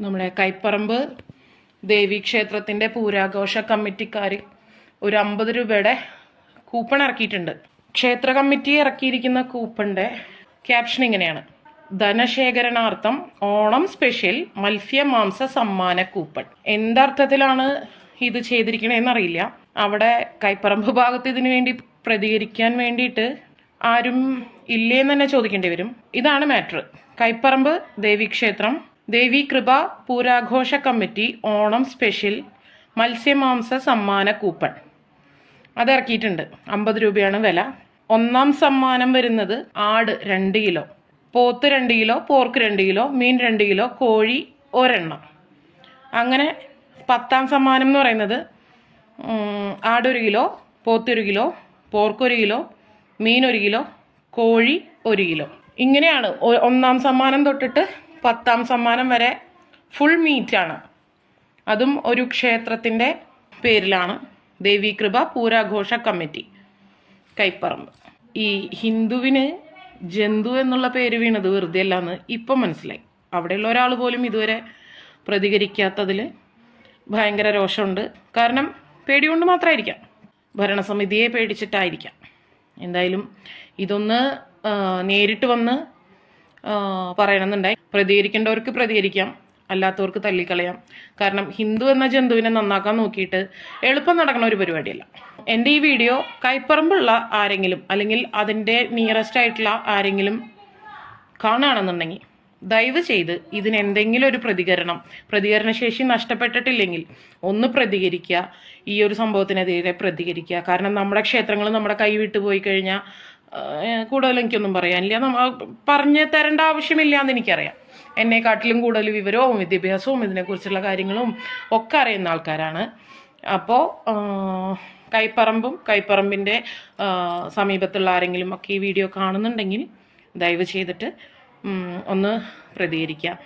നമ്മുടെ കൈപ്പറമ്പ് ദേവീക്ഷേത്രത്തിന്റെ പൂരാഘോഷ കമ്മിറ്റിക്കാർ ഒരു അമ്പത് രൂപയുടെ കൂപ്പൺ ഇറക്കിയിട്ടുണ്ട്. ക്ഷേത്ര കമ്മിറ്റി ഇറക്കിയിരിക്കുന്ന കൂപ്പണിന്റെ ക്യാപ്ഷൻ ഇങ്ങനെയാണ്. ധനശേഖരണാർത്ഥം ഓണം സ്പെഷ്യൽ മത്സ്യമാംസ സമ്മാന കൂപ്പൺ. എന്തർത്ഥത്തിലാണ് ഇത് ചെയ്തിരിക്കണേന്ന് അറിയില്ല അവിടെ കൈപ്പറമ്പ് ഭാഗത്ത് ഇതിനു വേണ്ടി പ്രതികരിക്കാൻ വേണ്ടിയിട്ട് ആരും ഇല്ലേന്ന് തന്നെ ചോദിക്കേണ്ടി വരും. ഇതാണ് മാറ്റർ കൈപ്പറമ്പ് ദേവീക്ഷേത്രം ദേവി കൃപ പൂരാഘോഷ കമ്മിറ്റി ഓണം സ്പെഷ്യൽ മത്സ്യമാംസ സമ്മാന കൂപ്പൺ. അത് ഇറക്കിയിട്ടുണ്ട്. അമ്പത് രൂപയാണ് വില. ഒന്നാം സമ്മാനം വരുന്നത് ആട് രണ്ട് കിലോ പോത്ത് രണ്ട് കിലോ പോർക്ക് രണ്ട് കിലോ മീൻ രണ്ട് കിലോ കോഴി ഒരെണ്ണം. അങ്ങനെ പത്താം സമ്മാനം എന്ന് പറയുന്നത് ആട് കിലോ പോത്ത് ഒരു കിലോ പോർക്ക് ഒരു കിലോ മീൻ ഒരു കിലോ കോഴി ഒരു കിലോ. ഇങ്ങനെയാണ് ഒന്നാം സമ്മാനം തൊട്ടിട്ട് പത്താം സമ്മാനം വരെ ഫുൾ മീറ്റാണ് അതും ഒരു ക്ഷേത്രത്തിന്റെ പേരിലാണ്. ദേവീകൃപ പൂരാഘോഷ കമ്മിറ്റി. കൈപ്പറമ്പ്. ഈ ഹിന്ദുവിന് ജന്തു എന്നുള്ള പേര് വീണത് വെറുതെ അല്ലാന്ന് ഇപ്പം മനസ്സിലായി. അവിടെയുള്ള ഒരാൾ പോലും ഇതുവരെ പ്രതികരിക്കാത്തതിൽ ഭയങ്കര രോഷമുണ്ട്. കാരണം പേടികൊണ്ട് മാത്രമായിരിക്കാം ഭരണസമിതിയെ പേടിച്ചിട്ടായിരിക്കാം. എന്തായാലും ഇതൊന്ന് നേരിട്ട് വന്ന് പറയണമെന്നുണ്ടായി പ്രതികരിക്കേണ്ടവർക്ക് പ്രതികരിക്കാം അല്ലാത്തവർക്ക് തള്ളിക്കളയാം. കാരണം ഹിന്ദു എന്ന ജന്തുവിനെ നന്നാക്കാൻ നോക്കിയിട്ട് എളുപ്പം നടക്കുന്ന ഒരു പരിപാടിയല്ല. എന്റെ ഈ വീഡിയോ കൈപ്പറമ്പുള്ള ആരെങ്കിലും അല്ലെങ്കിൽ അതിന്റെ നിയറസ്റ്റ് ആയിട്ടുള്ള ആരെങ്കിലും കാണുകയാണെന്നുണ്ടെങ്കിൽ ദയവ് ചെയ്ത് ഇതിന് എന്തെങ്കിലും ഒരു പ്രതികരണം പ്രതികരണശേഷി നഷ്ടപ്പെട്ടിട്ടില്ലെങ്കിൽ ഒന്ന് പ്രതികരിക്കുക ഈ ഒരു സംഭവത്തിനെതിരെ പ്രതികരിക്കുക. കാരണം നമ്മുടെ ക്ഷേത്രങ്ങൾ നമ്മുടെ കൈവിട്ട് പോയി കഴിഞ്ഞാൽ കൂടുതൽ എനിക്കൊന്നും പറയാനില്ല. പറഞ്ഞു തരേണ്ട ആവശ്യമില്ല എന്ന് എനിക്കറിയാം. എന്നെക്കാട്ടിലും കൂടുതൽ വിവരവും വിദ്യാഭ്യാസവും ഇതിനെക്കുറിച്ചുള്ള കാര്യങ്ങളും ഒക്കെ അറിയുന്ന ആൾക്കാരാണ്. അപ്പോൾ കൈപ്പറമ്പും കൈപ്പറമ്പിന്റെ സമീപത്തുള്ള ആരെങ്കിലും ഒക്കെ ഈ വീഡിയോ കാണുന്നുണ്ടെങ്കിൽ ദയവ് ചെയ്തിട്ട് ഒന്ന് പ്രതികരിക്കാം.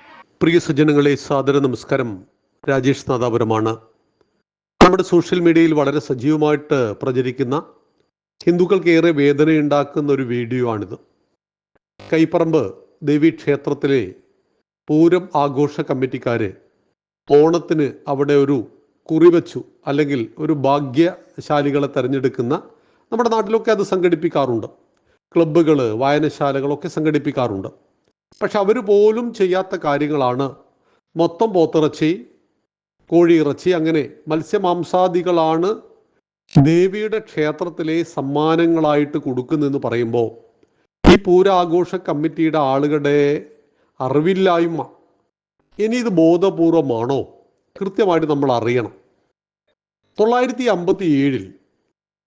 പ്രിയ സജ്ജനങ്ങളെ സാദര നമസ്കാരം. രാജേഷ് നാദാപുരമാണ്. നമ്മുടെ സോഷ്യൽ മീഡിയയിൽ വളരെ സജീവമായിട്ട് പ്രചരിക്കുന്ന ഹിന്ദുക്കൾക്ക് ഏറെ വേദനയുണ്ടാക്കുന്ന ഒരു വീഡിയോ ആണിത് കൈപ്പറമ്പ് ദേവീക്ഷേത്രത്തിലെ പൂരം ആഘോഷ കമ്മിറ്റിക്കാർ ഓണത്തിന് അവിടെ ഒരു കുറിവച്ചു അല്ലെങ്കിൽ ഒരു ഭാഗ്യശാലികളെ തിരഞ്ഞെടുക്കുന്ന നമ്മുടെ നാട്ടിലൊക്കെ അത് സംഘടിപ്പിക്കാറുണ്ട്. ക്ലബ്ബുകൾ വായനശാലകളൊക്കെ സംഘടിപ്പിക്കാറുണ്ട്. പക്ഷെ അവർ പോലും ചെയ്യാത്ത കാര്യങ്ങളാണ് മൊത്തം പോത്തിറച്ചി കോഴിയിറച്ചി അങ്ങനെ മത്സ്യമാംസാദികളാണ് ദേവിയുടെ ക്ഷേത്രത്തിലെ സമ്മാനങ്ങളായിട്ട് കൊടുക്കുന്നെന്ന് പറയുമ്പോൾ ഈ പൂരാഘോഷ കമ്മിറ്റിയുടെ ആളുകളുടെ അറിവില്ലായ്മ ഇനി ഇത് ബോധപൂർവമാണോ? കൃത്യമായിട്ട് നമ്മൾ അറിയണം. തൊള്ളായിരത്തി അമ്പത്തി ഏഴിൽ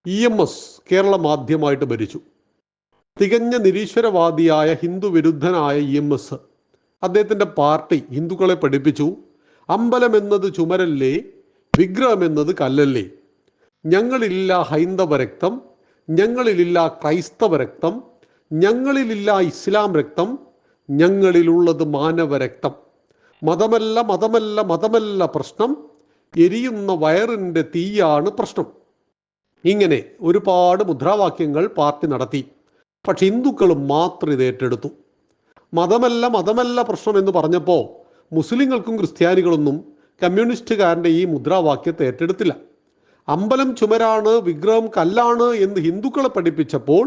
ഇ എം എസ് കേരളം ആദ്യമായിട്ട് ഭരിച്ചു. തികഞ്ഞ നിരീശ്വരവാദിയായ ഹിന്ദു വിരുദ്ധനായ ഇ എം എസ് അദ്ദേഹത്തിന്റെ പാർട്ടി ഹിന്ദുക്കളെ പഠിപ്പിച്ചു. അമ്പലം എന്നത് ചുമരല്ലേ വിഗ്രഹം എന്നത് കല്ലല്ലേ? ഞങ്ങളില്ല ഹൈന്ദവ രക്തം ഞങ്ങളിലില്ല ക്രൈസ്തവ രക്തം ഞങ്ങളിലില്ല ഇസ്ലാം രക്തം ഞങ്ങളിലുള്ളത് മാനവ രക്തം. മതമല്ല മതമല്ല മതമല്ല പ്രശ്നം. എരിയുന്ന വയറിന്റെ തീയാണ് പ്രശ്നം. ഇങ്ങനെ ഒരുപാട് മുദ്രാവാക്യങ്ങൾ പാർട്ടി നടത്തി. പക്ഷെ ഹിന്ദുക്കൾ മാത്രം ഇത് ഏറ്റെടുത്തു. മതമല്ല മതമല്ല പ്രശ്നം എന്ന് പറഞ്ഞപ്പോൾ മുസ്ലിങ്ങൾക്കും ക്രിസ്ത്യാനികളൊന്നും കമ്മ്യൂണിസ്റ്റുകാരന്റെ ഈ മുദ്രാവാക്യത്തെ ഏറ്റെടുത്തില്ല. അമ്പലം ചുമരാണ് വിഗ്രഹം കല്ലാണ് എന്ന് ഹിന്ദുക്കളെ പഠിപ്പിച്ചപ്പോൾ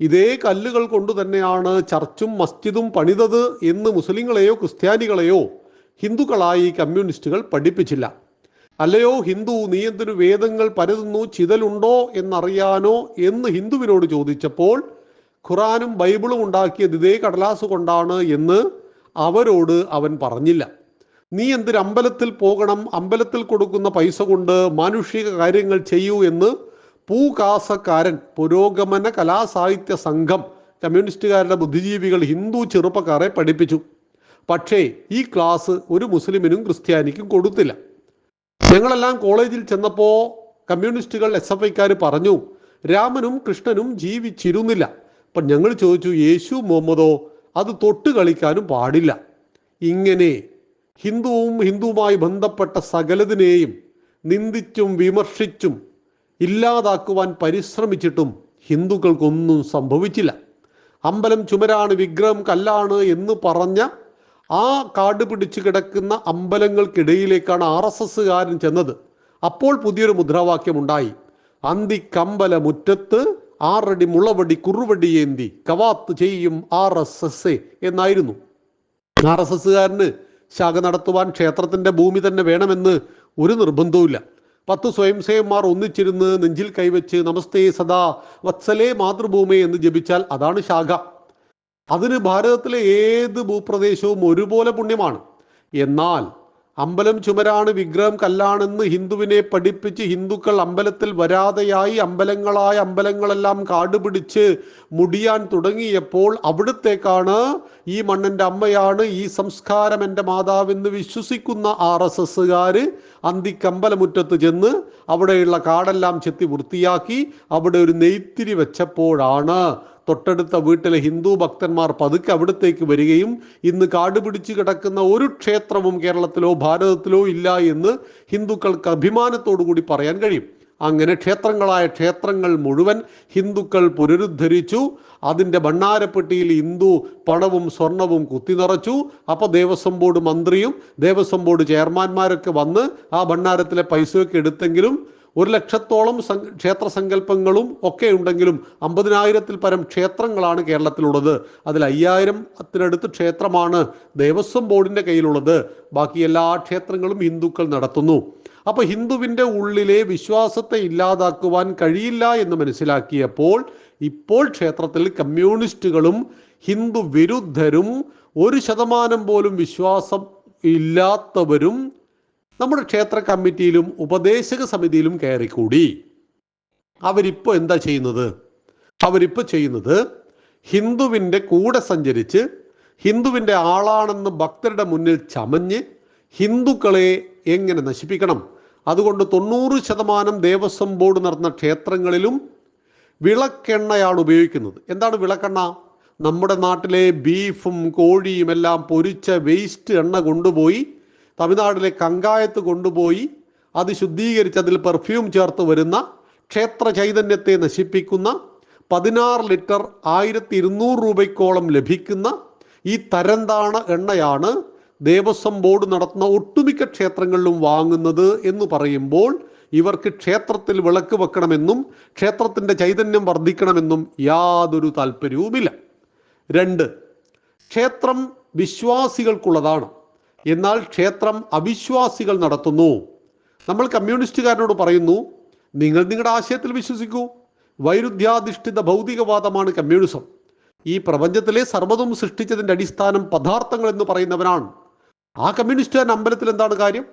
ഇതേ കല്ലുകൾ കൊണ്ട് തന്നെയാണ് ചർച്ചും മസ്ജിദും പണിതത് എന്ന് മുസ്ലിങ്ങളെയോ ക്രിസ്ത്യാനികളെയോ ഹിന്ദുക്കളായി കമ്മ്യൂണിസ്റ്റുകൾ പഠിപ്പിച്ചില്ല. അല്ലയോ ഹിന്ദു നീ എന്തിനു വേദങ്ങൾ പരതുന്നു ചിതലുണ്ടോ എന്നറിയാനോ എന്ന് ഹിന്ദുവിനോട് ചോദിച്ചപ്പോൾ ഖുറാനും ബൈബിളും ഉണ്ടാക്കിയത് ഇതേ കടലാസ് കൊണ്ടാണ് എന്ന് അവരോട് അവൻ പറഞ്ഞില്ല. നീ എന്തൊരു അമ്പലത്തിൽ പോകണം അമ്പലത്തിൽ കൊടുക്കുന്ന പൈസ കൊണ്ട് മാനുഷിക കാര്യങ്ങൾ ചെയ്യൂ എന്ന് പൂകാസക്കാരൻ പുരോഗമന കലാസാഹിത്യ സംഘം കമ്മ്യൂണിസ്റ്റുകാരുടെ ബുദ്ധിജീവികൾ ഹിന്ദു ചെറുപ്പക്കാരെ പഠിപ്പിച്ചു. പക്ഷേ ഈ ക്ലാസ് ഒരു മുസ്ലിമിനും ക്രിസ്ത്യാനിക്കും കൊടുത്തില്ല. ഞങ്ങളെല്ലാം കോളേജിൽ ചെന്നപ്പോൾ കമ്മ്യൂണിസ്റ്റുകൾ എസ് എഫ് ഐക്കാർ പറഞ്ഞു രാമനും കൃഷ്ണനും ജീവിച്ചിരുന്നില്ല. അപ്പം ഞങ്ങൾ ചോദിച്ചു യേശു മുഹമ്മദോ അത് തൊട്ട് കളിക്കാനും പാടില്ല. ഇങ്ങനെ ഹിന്ദുവും ഹിന്ദുവുമായി ബന്ധപ്പെട്ട സകലതിനെയും നിന്ദിച്ചും വിമർശിച്ചും ഇല്ലാതാക്കുവാൻ പരിശ്രമിച്ചിട്ടും ഹിന്ദുക്കൾക്കൊന്നും സംഭവിച്ചില്ല. അമ്പലം ചുമരാണ് വിഗ്രഹം കല്ലാണ് എന്ന് പറഞ്ഞ ആ കാട് പിടിച്ചു കിടക്കുന്ന അമ്പലങ്ങൾക്കിടയിലേക്കാണ് ആർ എസ് എസ്സുകാരൻ ചെന്നത്. അപ്പോൾ പുതിയൊരു മുദ്രാവാക്യം ഉണ്ടായി. അന്തിക്കമ്പല മുറ്റത്ത് ആറടി മുളവടി കുറുവടിയേന്തി കവാത്ത് ചെയ്യും ആർ എസ് എസ് എന്നായിരുന്നു. ആർ എസ് എസ്സുകാരന് ശാഖ നടത്തുവാൻ ക്ഷേത്രത്തിന്റെ ഭൂമി തന്നെ വേണമെന്ന് ഒരു നിർബന്ധവുമില്ല. പത്ത് സ്വയംസേവന്മാർ ഒന്നിച്ചിരുന്ന് നെഞ്ചിൽ കൈവച്ച് നമസ്തേ സദാ വത്സലേ മാതൃഭൂമി എന്ന് ജപിച്ചാൽ അതാണ് ശാഖ. അതിന് ഭാരതത്തിലെ ഏത് ഭൂപ്രദേശവും ഒരുപോലെ പുണ്യമാണ്. എന്നാൽ അമ്പലം ചുമരാണ് വിഗ്രഹം കല്ലാണെന്ന് ഹിന്ദുവിനെ പഠിപ്പിച്ച് ഹിന്ദുക്കൾ അമ്പലത്തിൽ വരാതെയായി അമ്പലങ്ങളായ അമ്പലങ്ങളെല്ലാം കാടുപിടിച്ച് മുടിയാൻ തുടങ്ങിയപ്പോൾ അവിടുത്തേക്കാണ് ഈ മണ്ണിന്റെ അമ്മയാണ് ഈ സംസ്കാരം എന്റെ മാതാവെന്ന് വിശ്വസിക്കുന്ന ആർ എസ് എസ്സുകാർ അന്തിക്കമ്പലമുറ്റത്ത് ചെന്ന് അവിടെയുള്ള കാടെല്ലാം ചെത്തി വൃത്തിയാക്കി അവിടെ ഒരു നെയ്ത്തിരി വെച്ചപ്പോഴാണ് തൊട്ടടുത്ത വീട്ടിലെ ഹിന്ദു ഭക്തന്മാർ പതുക്കെ അവിടത്തേക്ക് വരികയും ഇന്ന് കാട് പിടിച്ചു കിടക്കുന്ന ഒരു ക്ഷേത്രവും കേരളത്തിലോ ഭാരതത്തിലോ ഇല്ല എന്ന് ഹിന്ദുക്കൾക്ക് അഭിമാനത്തോടു കൂടി പറയാൻ കഴിയും. അങ്ങനെ ക്ഷേത്രങ്ങളായ ക്ഷേത്രങ്ങൾ മുഴുവൻ ഹിന്ദുക്കൾ പുനരുദ്ധരിച്ചു. അതിന്റെ ഭണ്ണാരപ്പെട്ടിയിൽ ഹിന്ദു പണവും സ്വർണവും കുത്തി നിറച്ചു. അപ്പോൾ ദേവസ്വം ബോർഡ് മന്ത്രിയും ദേവസ്വം ബോർഡ് ചെയർമാന്മാരൊക്കെ വന്ന് ആ ഭണ്ണാരത്തിലെ പൈസയൊക്കെ എടുത്തെങ്കിലും ഒരു ലക്ഷത്തോളം ക്ഷേത്ര സങ്കല്പങ്ങളും ഒക്കെ ഉണ്ടെങ്കിലും അമ്പതിനായിരത്തിൽ പരം ക്ഷേത്രങ്ങളാണ് കേരളത്തിലുള്ളത്. അതിൽ അയ്യായിരത്തിനടുത്ത് ക്ഷേത്രമാണ് ദേവസ്വം ബോർഡിന്റെ കയ്യിലുള്ളത്. ബാക്കി എല്ലാ ക്ഷേത്രങ്ങളും ഹിന്ദുക്കൾ നടത്തുന്നു. അപ്പോൾ ഹിന്ദുവിന്റെ ഉള്ളിലെ വിശ്വാസത്തെ ഇല്ലാതാക്കുവാൻ കഴിയില്ല എന്ന് മനസ്സിലാക്കിയപ്പോൾ ഇപ്പോൾ ക്ഷേത്രത്തിൽ കമ്മ്യൂണിസ്റ്റുകളും ഹിന്ദു വിരുദ്ധരും ഒരു ശതമാനം പോലും വിശ്വാസം ഇല്ലാത്തവരും നമ്മുടെ ക്ഷേത്ര കമ്മിറ്റിയിലും ഉപദേശക സമിതിയിലും കയറിക്കൂടി. അവരിപ്പോൾ എന്താ ചെയ്യുന്നത്? അവരിപ്പോൾ ചെയ്യുന്നത് ഹിന്ദുവിന്റെ കൂടെ സഞ്ചരിച്ച് ഹിന്ദുവിന്റെ ആളാണെന്ന് ഭക്തരുടെ മുന്നിൽ ചമഞ്ഞ് ഹിന്ദുക്കളെ എങ്ങനെ നശിപ്പിക്കണം? അതുകൊണ്ട് തൊണ്ണൂറ് ശതമാനം ദേവസ്വം ബോർഡ് നടന്ന ക്ഷേത്രങ്ങളിലും വിളക്കെണ്ണയാണ് ഉപയോഗിക്കുന്നത്. എന്താണ് വിളക്കെണ്ണ? നമ്മുടെ നാട്ടിലെ ബീഫും കോഴിയും എല്ലാം പൊരിച്ച വേസ്റ്റ് എണ്ണ കൊണ്ടുപോയി തമിഴ്നാട്ടിലെ കങ്കായത്ത് കൊണ്ടുപോയി അത് ശുദ്ധീകരിച്ച് അതിൽ പെർഫ്യൂം ചേർത്ത് വരുന്ന ക്ഷേത്ര ചൈതന്യത്തെ നശിപ്പിക്കുന്ന പതിനാറ് ലിറ്റർ ആയിരത്തി ഇരുന്നൂറ് രൂപയ്ക്കോളം ലഭിക്കുന്ന ഈ തരംതാണ എണ്ണയാണ് ദേവസ്വം ബോർഡ് നടത്തുന്ന ഒട്ടുമിക്ക ക്ഷേത്രങ്ങളിലും വാങ്ങുന്നത് എന്ന് പറയുമ്പോൾ ഇവർക്ക് ക്ഷേത്രത്തിൽ വിളക്ക് വെക്കണമെന്നും ക്ഷേത്രത്തിന്റെ ചൈതന്യം വർദ്ധിക്കണമെന്നും യാതൊരു താല്പര്യവുമില്ല. രണ്ട് ക്ഷേത്രം വിശ്വാസികൾക്കുള്ളതാണ്. എന്നാൽ ക്ഷേത്രം അവിശ്വാസികൾ നടത്തുന്നു. നമ്മൾ കമ്മ്യൂണിസ്റ്റുകാരനോട് പറയുന്നു നിങ്ങൾ നിങ്ങളുടെ ആശയത്തിൽ വിശ്വസിക്കൂ. വൈരുദ്ധ്യാധിഷ്ഠിത ഭൗതികവാദമാണ് കമ്മ്യൂണിസം. ഈ പ്രപഞ്ചത്തിലെ സർവതും സൃഷ്ടിച്ചതിന്റെ അടിസ്ഥാനം പദാർത്ഥങ്ങൾ എന്ന് പറയുന്നവനാണ്. ആ കമ്മ്യൂണിസ്റ്റുകാരൻ അമ്പലത്തിൽ എന്താണ് കാര്യം?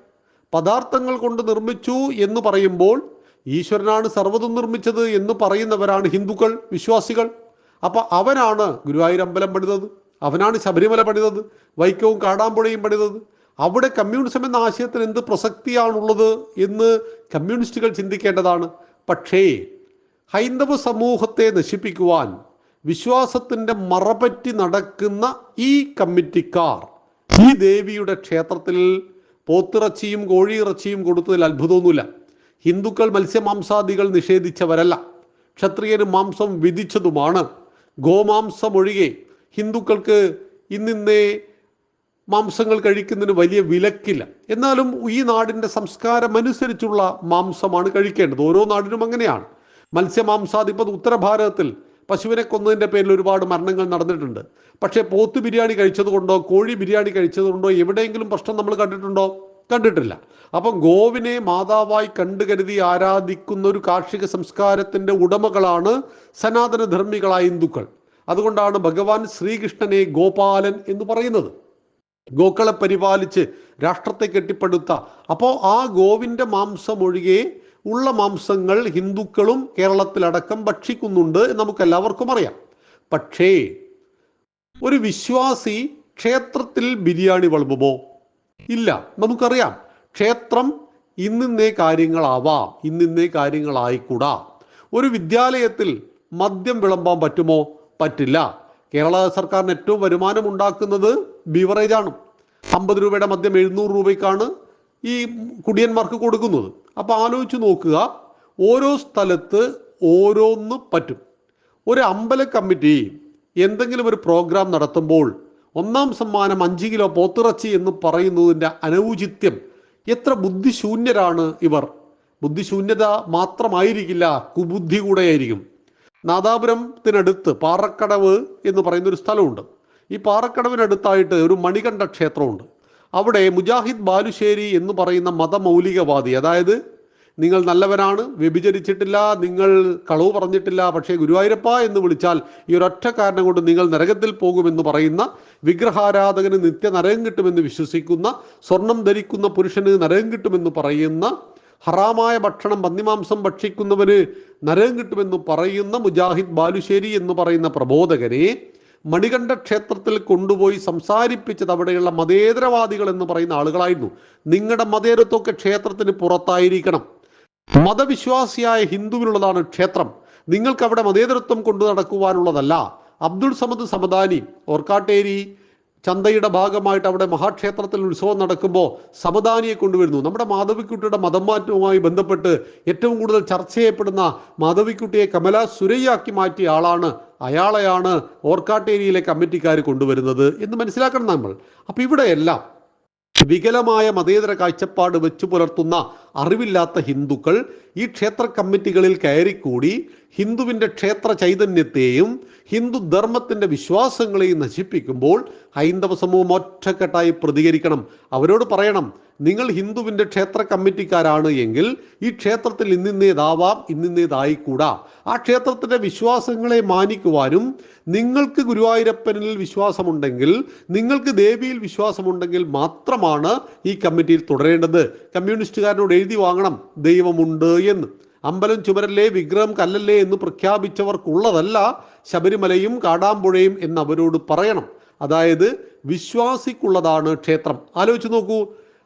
പദാർത്ഥങ്ങൾ കൊണ്ട് നിർമ്മിച്ചു എന്ന് പറയുമ്പോൾ ഈശ്വരനാണ് സർവതും നിർമ്മിച്ചത് എന്ന് പറയുന്നവരാണ് ഹിന്ദുക്കൾ വിശ്വാസികൾ. അപ്പോൾ അവനാണ് ഗുരുവായൂർ അമ്പലം പണിതത്. അവനാണ് ശബരിമല പണിതത് വൈക്കവും കാടാമ്പുഴയും പണിതത്. അവിടെ കമ്മ്യൂണിസം എന്ന ആശയത്തിന് എന്ത് പ്രസക്തിയാണുള്ളത് എന്ന് കമ്മ്യൂണിസ്റ്റുകൾ ചിന്തിക്കേണ്ടതാണ്. പക്ഷേ ഹൈന്ദവ സമൂഹത്തെ നശിപ്പിക്കുവാൻ വിശ്വാസത്തിന്റെ മറപറ്റി നടക്കുന്ന ഈ കമ്മിറ്റിക്കാർ ഈ ദേവിയുടെ ക്ഷേത്രത്തിൽ പോത്തിറച്ചിയും കോഴിയിറച്ചിയും കൊടുത്തതിൽ അത്ഭുതമൊന്നുമില്ല. ഹിന്ദുക്കൾ മത്സ്യമാംസാദികൾ നിഷേധിച്ചവരല്ല. ക്ഷത്രിയന് മാംസം വിധിച്ചതുമാണ്. ഗോമാംസം ഒഴികെ ഹിന്ദുക്കൾക്ക് ഇന്നിന്നേ മാംസങ്ങൾ കഴിക്കുന്നതിന് വലിയ വിലക്കില്ല. എന്നാലും ഈ നാടിന്റെ സംസ്കാരം അനുസരിച്ചുള്ള മാംസമാണ് കഴിക്കേണ്ടത്. ഓരോ നാടിനും അങ്ങനെയാണ്. മത്സ്യമാംസാദി ഇപ്പോൾ ഉത്തരഭാരതത്തിൽ പശുവിനെ കൊന്നതിന്റെ പേരിൽ ഒരുപാട് മരണങ്ങൾ നടന്നിട്ടുണ്ട്. പക്ഷേ പോത്ത് ബിരിയാണി കഴിച്ചതുകൊണ്ടോ കോഴി ബിരിയാണി കഴിച്ചതുകൊണ്ടോ എവിടെയെങ്കിലും പ്രശ്നം നമ്മൾ കണ്ടിട്ടുണ്ടോ? കണ്ടിട്ടില്ല. അപ്പം ഗോവിനെ മാതാവായി കണ്ടു കരുതി ആരാധിക്കുന്ന ഒരു കാർഷിക സംസ്കാരത്തിന്റെ ഉടമകളാണ് സനാതനധർമ്മികളായ ഹിന്ദുക്കൾ. അതുകൊണ്ടാണ് ഭഗവാൻ ശ്രീകൃഷ്ണനെ ഗോപാലൻ എന്ന് പറയുന്നത്. ഗോക്കളെ പരിപാലിച്ച് രാഷ്ട്രത്തെ കെട്ടിപ്പടുത്ത അപ്പോൾ ആ ഗോവിന്റെ മാംസം ഒഴികെ ഉള്ള മാംസങ്ങൾ ഹിന്ദുക്കളും കേരളത്തിലടക്കം ഭക്ഷിക്കുന്നുണ്ട് നമുക്ക് എല്ലാവർക്കും അറിയാം. പക്ഷേ ഒരു വിശ്വാസി ക്ഷേത്രത്തിൽ ബിരിയാണി വിളമ്പുമോ? ഇല്ല നമുക്കറിയാം. ക്ഷേത്രം ഇന്നിന്നേ കാര്യങ്ങളാവാം ഇന്നിന്നേ കാര്യങ്ങളായിക്കൂടാ. ഒരു വിദ്യാലയത്തിൽ മദ്യം വിളമ്പാൻ പറ്റുമോ? പറ്റില്ല. കേരള സർക്കാരിന് ഏറ്റവും വരുമാനം ഉണ്ടാക്കുന്നത് ബീവറേജാണ് അമ്പത് രൂപയുടെ മദ്യം എഴുന്നൂറ് രൂപയ്ക്കാണ് ഈ കുടിയന്മാർക്ക് കൊടുക്കുന്നത്. അപ്പോൾ ആലോചിച്ച് നോക്കുക ഓരോ സ്ഥലത്ത് ഓരോന്ന് പറ്റും. ഒരു അമ്പല കമ്മിറ്റി എന്തെങ്കിലും ഒരു പ്രോഗ്രാം നടത്തുമ്പോൾ ഒന്നാം സമ്മാനം അഞ്ച് കിലോ പോത്തിറച്ചി എന്ന് പറയുന്നതിന്റെ അനൗചിത്യം എത്ര ബുദ്ധിശൂന്യരാണ് ഇവർ. ബുദ്ധിശൂന്യത മാത്രമായിരിക്കില്ല കുബുദ്ധി കൂടെയായിരിക്കും. നാദാപുരത്തിനടുത്ത് പാറക്കടവ് എന്ന് പറയുന്ന ഒരു സ്ഥലമുണ്ട്. ഈ പാറക്കടവിനടുത്തായിട്ട് ഒരു മണികണ്ഠ ക്ഷേത്രമുണ്ട്. അവിടെ മുജാഹിദ് ബാലുശ്ശേരി എന്ന് പറയുന്ന മതമൗലികവാദി അതായത് നിങ്ങൾ നല്ലവരാണ് വ്യഭിചരിച്ചിട്ടില്ല നിങ്ങൾ കളവ് പറഞ്ഞിട്ടില്ല പക്ഷേ ഗുരുവായൂരപ്പ എന്ന് വിളിച്ചാൽ ഈ ഒരൊറ്റ കാരണം കൊണ്ട് നിങ്ങൾ നരകത്തിൽ പോകുമെന്ന് പറയുന്ന വിഗ്രഹാരാധകന് നിത്യ നരകം കിട്ടുമെന്ന് വിശ്വസിക്കുന്ന സ്വർണം ധരിക്കുന്ന പുരുഷന് നരകം കിട്ടുമെന്ന് പറയുന്ന ഹറാമായ ഭക്ഷണം പന്നിമാംസം ഭക്ഷിക്കുന്നവന് നരകം കിട്ടുമെന്ന് പറയുന്ന മുജാഹിദ് ബാലുശ്ശേരി എന്ന് പറയുന്ന പ്രബോധകനെ മണികണ്ഠ ക്ഷേത്രത്തിൽ കൊണ്ടുപോയി സംസാരിപ്പിച്ചത് അവിടെയുള്ള മതേതരവാദികൾ എന്ന് പറയുന്ന ആളുകളായിരുന്നു. നിങ്ങളുടെ മതേതരത്വമൊക്കെ ക്ഷേത്രത്തിന് പുറത്തായിരിക്കണം. മതവിശ്വാസിയായ ഹിന്ദുവിനുള്ളതാണ് ക്ഷേത്രം. നിങ്ങൾക്ക് അവിടെ മതേതരത്വം കൊണ്ടു നടക്കുവാനുള്ളതല്ല. അബ്ദുൾ സമദ് സമദാനി ഓർക്കാട്ടേരി ചന്തയുടെ ഭാഗമായിട്ട് അവിടെ മഹാക്ഷേത്രത്തിൽ ഉത്സവം നടക്കുമ്പോൾ സമദാനിയെ കൊണ്ടുവരുന്നു. നമ്മുടെ മാധവിക്കുട്ടിയുടെ മതം മാറ്റവുമായി ബന്ധപ്പെട്ട് ഏറ്റവും കൂടുതൽ ചർച്ച ചെയ്യപ്പെടുന്ന മാധവിക്കുട്ടിയെ കമല സുരയ്യാക്കി മാറ്റിയ ആളാണ് അയാളെയാണ് ഓർക്കാട്ടേരിയിലെ കമ്മിറ്റിക്കാർ കൊണ്ടുവരുന്നത് എന്ന് മനസ്സിലാക്കണം നമ്മൾ. അപ്പോൾ ഇവിടെയെല്ലാം വികലമായ മതേതര കാഴ്ചപ്പാട് വെച്ചു പുലർത്തുന്ന അറിവില്ലാത്ത ഹിന്ദുക്കൾ ഈ ക്ഷേത്ര കമ്മിറ്റികളിൽ കയറിക്കൂടി ഹിന്ദുവിന്റെ ക്ഷേത്ര ചൈതന്യത്തെയും ഹിന്ദു ധർമ്മത്തിന്റെ വിശ്വാസങ്ങളെയും നശിപ്പിക്കുമ്പോൾ ഹൈന്ദവ സമൂഹം ഒറ്റക്കെട്ടായി പ്രതികരിക്കണം. അവരോട് പറയണം നിങ്ങൾ ഹിന്ദുവിന്റെ ക്ഷേത്ര കമ്മിറ്റിക്കാരാണ് എങ്കിൽ ഈ ക്ഷേത്രത്തിൽ ഇന്നിന്നേതാവാം ഇന്നിന്നേതായിക്കൂടാ. ആ ക്ഷേത്രത്തിന്റെ വിശ്വാസങ്ങളെ മാനിക്കുവാനും നിങ്ങൾക്ക് ഗുരുവായൂരപ്പനിൽ വിശ്വാസമുണ്ടെങ്കിൽ നിങ്ങൾക്ക് ദേവിയിൽ വിശ്വാസമുണ്ടെങ്കിൽ മാത്രമാണ് ഈ കമ്മിറ്റിയിൽ തുടരേണ്ടത്. കമ്മ്യൂണിസ്റ്റുകാരനോട് എഴുതി വാങ്ങണം ദൈവമുണ്ട് എന്ന്. അമ്പലം ചുമരല്ലേ വിഗ്രഹം കല്ലല്ലേ എന്ന് പ്രഖ്യാപിച്ചവർക്കുള്ളതല്ല ശബരിമലയും കാടാമ്പുഴയും എന്ന് അവരോട് പറയണം. അതായത് വിശ്വാസിക്കുള്ളതാണ് ക്ഷേത്രം. ആലോചിച്ച് നോക്കൂ.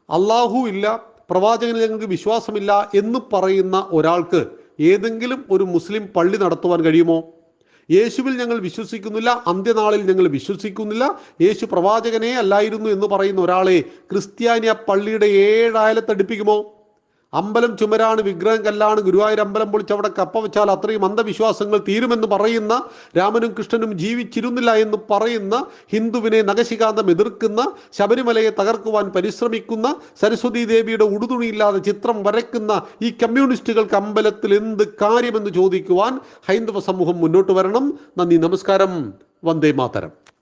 അള്ളാഹു ഇല്ല പ്രവാചകനിൽ ഞങ്ങൾക്ക് വിശ്വാസമില്ല എന്ന് പറയുന്ന ഒരാൾക്ക് ഏതെങ്കിലും ഒരു മുസ്ലിം പള്ളി നടത്തുവാൻ കഴിയുമോ? യേശുവിൽ ഞങ്ങൾ വിശ്വസിക്കുന്നില്ല അന്ത്യനാളിൽ ഞങ്ങൾ വിശ്വസിക്കുന്നില്ല. യേശു പ്രവാചകനെ അല്ലായിരുന്നു എന്ന് പറയുന്ന ഒരാളെ ക്രിസ്ത്യാനി പള്ളിയുടെ ഏഴായാലത്തടുപ്പിക്കുമോ അമ്പലം ചുമരാണ് വിഗ്രഹം കല്ലാണ് ഗുരുവായൂർ അമ്പലം പൊളിച്ച് അവിടെ കപ്പ വെച്ചാൽ അത്രയും അന്ധവിശ്വാസങ്ങൾ തീരുമെന്ന് പറയുന്ന രാമനും കൃഷ്ണനും ജീവിച്ചിരുന്നില്ല എന്ന് പറയുന്ന ഹിന്ദുവിനെ നഗശികാന്തം എതിർക്കുന്ന ശബരിമലയെ തകർക്കുവാൻ പരിശ്രമിക്കുന്ന സരസ്വതി ദേവിയുടെ ഉടുതുണിയില്ലാതെ ചിത്രം വരയ്ക്കുന്ന ഈ കമ്മ്യൂണിസ്റ്റുകൾക്ക് അമ്പലത്തിൽ എന്ത് കാര്യമെന്ന് ചോദിക്കുവാൻ ഹൈന്ദവ സമൂഹം മുന്നോട്ട് വരണം. നന്ദി നമസ്കാരം. വന്ദേ മാതരം.